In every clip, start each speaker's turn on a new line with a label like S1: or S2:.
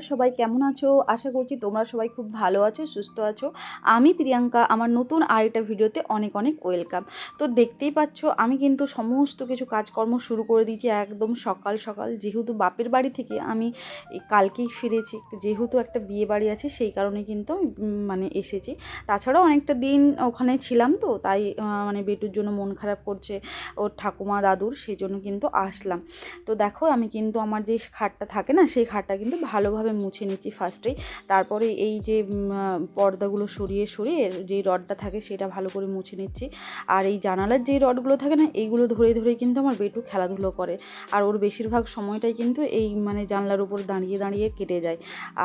S1: তোমরা সবাই কেমন আছো? আশা করছি তোমরা সবাই খুব ভালো আছো, সুস্থ আছো। আমি প্রিয়াঙ্কা, আমার নতুন আরেকটা ভিডিওতে অনেক অনেক ওয়েলকাম। তো দেখতেই পাচ্ছ, আমি কিন্তু সমস্ত কিছু কাজকর্ম শুরু করে দিয়েছি একদম সকাল সকাল। যেহেতু বাপের বাড়ি থেকে আমি কালকেই ফিরেছি, যেহেতু একটা বিয়ে বাড়ি আছে, সেই কারণে কিন্তু মানে এসেছি। তাছাড়াও অনেকটা দিন ওখানে ছিলাম তো, তাই মানে বেটুর জন্য মন খারাপ করছে ওর ঠাকুমা দাদুর, সেই জন্য কিন্তু আসলাম। তো দেখো, আমি কিন্তু আমার যে খাটটা থাকে না, সেই খাটটা কিন্তু ভালোভাবে মুছে নিচ্ছি ফার্স্টেই তারপরে এই যে পর্দাগুলো সরিয়ে সরিয়ে যেই রডটা থাকে সেটা ভালো করে মুছে নিচ্ছি। আর এই জানালার যেই রডগুলো থাকে না, এইগুলো ধরে ধরে কিন্তু আমার বেটু খেলাধুলো করে। আর ওর বেশিরভাগ সময়টাই কিন্তু এই মানে জানলার উপর দাঁড়িয়ে দাঁড়িয়ে কেটে যায়।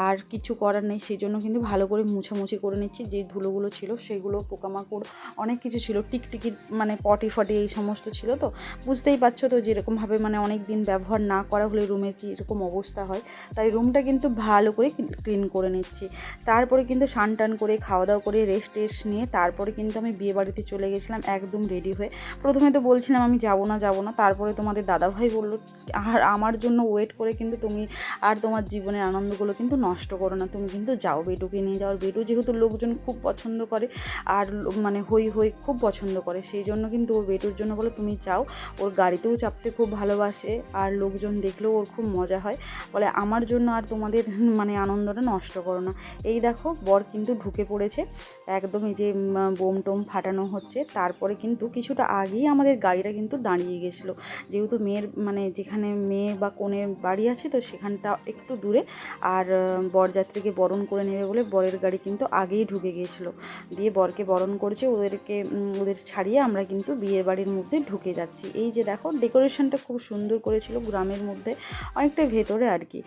S1: আর কিছু করার নেই সেই জন্য কিন্তু ভালো করে মুছামুছি করে নিচ্ছি। যে ধুলোগুলো ছিল সেগুলো, পোকামাকড়, অনেক কিছু ছিল। টিকটিকি মানে পটি ফটি এই সমস্ত ছিল তো। বুঝতেই পারছ তো যেরকমভাবে মানে অনেক দিন ব্যবহার না করা হলে রুমের কী এরকম অবস্থা হয়। তাই রুমটা কিন্তু ভালো করে ক্লিন করে নিচ্ছি। তারপরে কিন্তু স্নান টান করে খাওয়া দাওয়া করে রেস্ট টেস্ট নিয়ে তারপরে কিন্তু আমি বিয়ে বাড়িতে চলে গেছিলাম একদম রেডি হয়ে। প্রথমে তো বলছিলাম আমি যাব না যাব না, তারপরে তোমাদের দাদাভাই বলল, আর আমার জন্য ওয়েট করে কিন্তু তুমি আর তোমার জীবনের আনন্দগুলো কিন্তু নষ্ট করো না। তুমি কিন্তু যাও বেটুকে নিয়ে যাও। বেটু যেহেতু লোকজন খুব পছন্দ করে আর মানে হই হই খুব পছন্দ করে, সেই জন্য কিন্তু ওর বেটুর জন্য বলো তুমি যাও। ওর গাড়িতেও চাপতে খুব ভালোবাসে আর লোকজন দেখলেও ওর খুব মজা হয়। বলে, আমার জন্য আর তোমাদের মানে আনন্দটা নষ্ট করো না। এই দেখো, বর কিন্তু ঢুকে পড়েছে। একদম এই যে বোম টোম ফাটানো হচ্ছে। তারপরে কিন্তু কিছুটা আগেই আমাদের গাড়িটা কিন্তু দাঁড়িয়ে গেছিল। যেহেতু মেয়ের মানে যেখানে মেয়ে বা কনের বাড়ি আছে, তো সেখানটা একটু দূরে। আর বরযাত্রীকে বরণ করে নেবে বলে বরের গাড়ি কিন্তু আগেই ঢুকে গিয়েছিল দিয়ে বরকে বরণ করছে। ওদেরকে ওদের ছাড়িয়ে আমরা কিন্তু বিয়ের বাড়ির মধ্যে ঢুকে যাচ্ছি। এই যে দেখো, ডেকোরেশনটা খুব সুন্দর করেছিল গ্রামের মধ্যে। অনেকটা ভেতরে আর কি।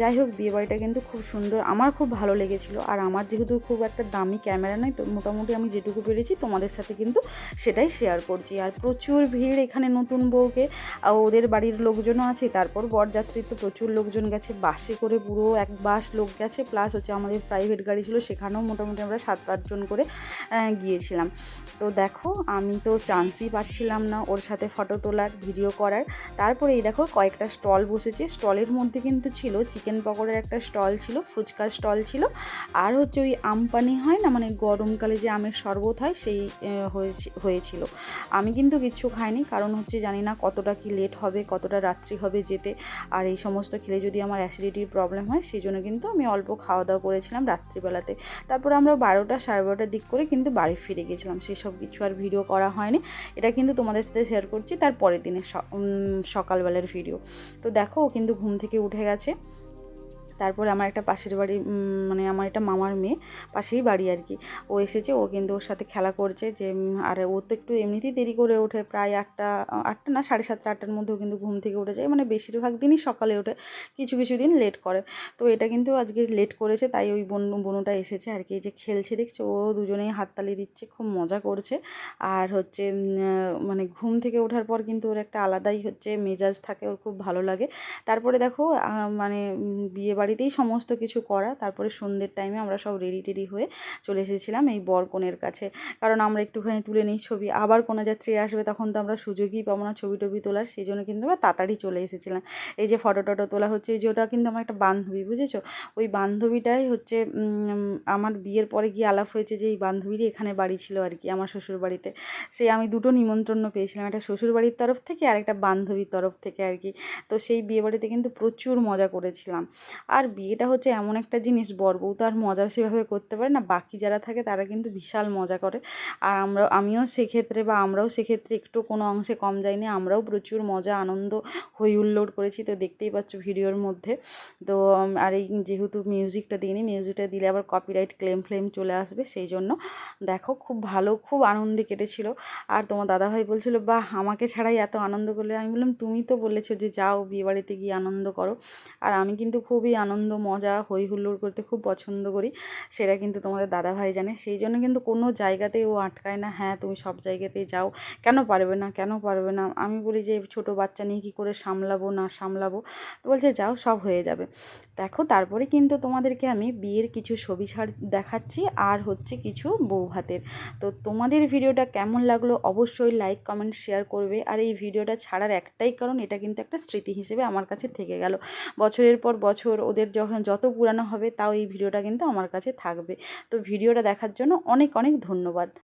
S1: যাই হোক বিয়ে বাড়িটা কিন্তু খুব সুন্দর। আমার খুব ভালো লেগেছিলো। আর আমার যেহেতু খুব একটা দামি ক্যামেরা নয় তো মোটামুটি আমি যেটুকু পেরেছি তোমাদের সাথে কিন্তু সেটাই শেয়ার করছি। আর প্রচুর ভিড় এখানে নতুন বউকে ওদের বাড়ির লোকজনও আছে, তারপর বরযাত্রীর তো প্রচুর লোকজন গেছে, বাসে করে পুরো এক বাস লোক গেছে প্লাস হচ্ছে আমাদের প্রাইভেট গাড়ি ছিল, সেখানেও মোটামুটি আমরা সাত আটজন করে গিয়েছিলাম। তো দেখো, আমি তো চান্সই পাচ্ছিলাম না ওর সাথে ফটো তোলার ভিডিও করার। তারপরে এই দেখো কয়েকটা স্টল বসেছে। স্টলের মধ্যে কিন্তু ছিল চিকেন পকোড়ার একটা স্টল ছিল, ফুচকার স্টল ছিল। আর হচ্ছে ওই আমপানি হয় না মানে গরমকালে যে আমের শরবত হয় সেই হয়েছিল। আমি কিন্তু কিচ্ছু খাইনি, কারণ হচ্ছে জানি না কতটা কি লেট হবে, কতটা রাত্রি হবে যেতে। আর এই সমস্ত খেলে যদি আমার অ্যাসিডিটির প্রবলেম হয়, সেই জন্য কিন্তু আমি অল্প খাওয়া দাওয়া করেছিলাম রাত্রিবেলাতে। তারপর আমরা বারোটা সাড়ে বারোটার দিক করে কিন্তু বাড়ি ফিরে গেছিলাম। সেসব কিছু আর ভিডিও করা হয়নি। এটা কিন্তু তোমাদের সাথে শেয়ার করছি তার পরের দিনের সকালবেলার ভিডিও তো দেখো কিন্তু ঘুম থেকে উঠে গেছে। তারপরে আমার একটা পাশের বাড়ি মানে আমার একটা মামার মেয়ে, পাশেই বাড়ি আর কি। ও এসেছে, ও কিন্তু ওর সাথে খেলা করছে যে আর ও তো একটু এমনিতেই দেরি করে ওঠে, প্রায় আটটা আটটা না, সাড়ে সাতটা, আটটার মধ্যেও কিন্তু ঘুম থেকে উঠে যায়। মানে বেশিরভাগ দিনই সকালে ওঠে, কিছু কিছু দিন লেট করে। তো এটা কিন্তু আজকে লেট করেছে, তাই ওই বোন, বোনটা এসেছে আর কি। যে খেলছে, দেখছে? ও দুজনেই হাততালি দিচ্ছে, খুব মজা করছে। আর হচ্ছে মানে ঘুম থেকে ওঠার পর কিন্তু ওর একটা আলাদাই হচ্ছে মেজাজ থাকে, ওর খুব ভালো লাগে। তারপরে দেখো মানে বিয়ে বাড়িতেই সমস্ত কিছু করা। তারপরে সন্ধ্যের টাইমে আমরা সব রেডি টেডি হয়ে চলে এসেছিলাম এই বর কনের কাছে। কারণ আমরা একটুখানি তুলে নিই ছবি। আবার কোনো যাত্রী আসবে তখন তো আমরা সুযোগই পাবো না ছবি টবি তোলার। সেই জন্য কিন্তু আমরা তাড়াতাড়ি চলে এসেছিলাম। এই যে ফটো টটো তোলা হচ্ছে, এই যে ওটা কিন্তু আমার একটা বান্ধবী, বুঝেছ? ওই বান্ধবীটাই হচ্ছে আমার বিয়ের পরে গিয়ে আলাপ হয়েছে যে এই বান্ধবীরই এখানে বাড়ি ছিল আর কি, আমার শ্বশুর বাড়িতে। সেই আমি দুটো নিমন্ত্রণ পেয়েছিলাম, একটা শ্বশুর বাড়ির তরফ থেকে আর একটা বান্ধবীর তরফ থেকে আর কি। তো সেই বিয়ে বাড়িতে কিন্তু প্রচুর মজা করেছিলাম। আর বিয়েটা হচ্ছে এমন একটা জিনিস, বর বউ তো আর মজা সেভাবে করতে পারে না। বাকি যারা থাকে তারা কিন্তু বিশাল মজা করে। আর আমরা, আমিও সেক্ষেত্রে বা আমরাও সেক্ষেত্রে একটু কোনো অংশে কম যাইনি, আমরাও প্রচুর মজা, আনন্দ, হই হুল্লোড় করেছি। তো দেখতেই পাচ্ছ ভিডিওর মধ্যে। তো আর এই যেহেতু মিউজিকটা দিইনি, মিউজিকটা দিলে আবার কপিরাইট ক্লেম ফ্লেম চলে আসবে, সেই জন্য দেখো খুব ভালো, খুব আনন্দে কেটেছিল। আর তোমার দাদাভাই বলছিল বা আমাকে ছাড়াই এত আনন্দ করলে। আমি বললাম, তুমি তো বলেছ যে যাও বিয়েবাড়িতে গিয়ে আনন্দ করো। আর আমি কিন্তু খুবই আনন্দ, মজা হই হুল্লোড় করতে খুব পছন্দ করি। সেটা কিন্তু তোমাদের দাদাভাই জানে। সেই জন্য কিন্তু কোনো জায়গাতেই ও আটকায় না হ্যাঁ তুমি সব জায়গাতেই যাও। কেন পারবে না? কেন পারবে না? আমি বলি যে, ছোট বাচ্চা নিয়ে কী করে সামলাবো, না সামলাবো? তো বলছে, যাও, সব হয়ে যাবে। দেখো, তারপরে কিন্তু তোমাদেরকে আমি বিয়ের কিছু ছবি দেখাচ্ছি, আর হচ্ছে কিছু বউ ভাতের। তো তোমাদের ভিডিওটা কেমন লাগল অবশ্যই লাইক, কমেন্ট, শেয়ার করবে। আর এই ভিডিওটা ছাড়ার একটাই কারণ, এটা কিন্তু একটা স্মৃতি হিসেবে আমার কাছে থেকে গেল। বছরের পর বছর ওদের যখন যত পুরানো হবে তাও এই ভিডিওটা কিন্তু আমার কাছে থাকবে। তো ভিডিওটা দেখার জন্য অনেক অনেক ধন্যবাদ।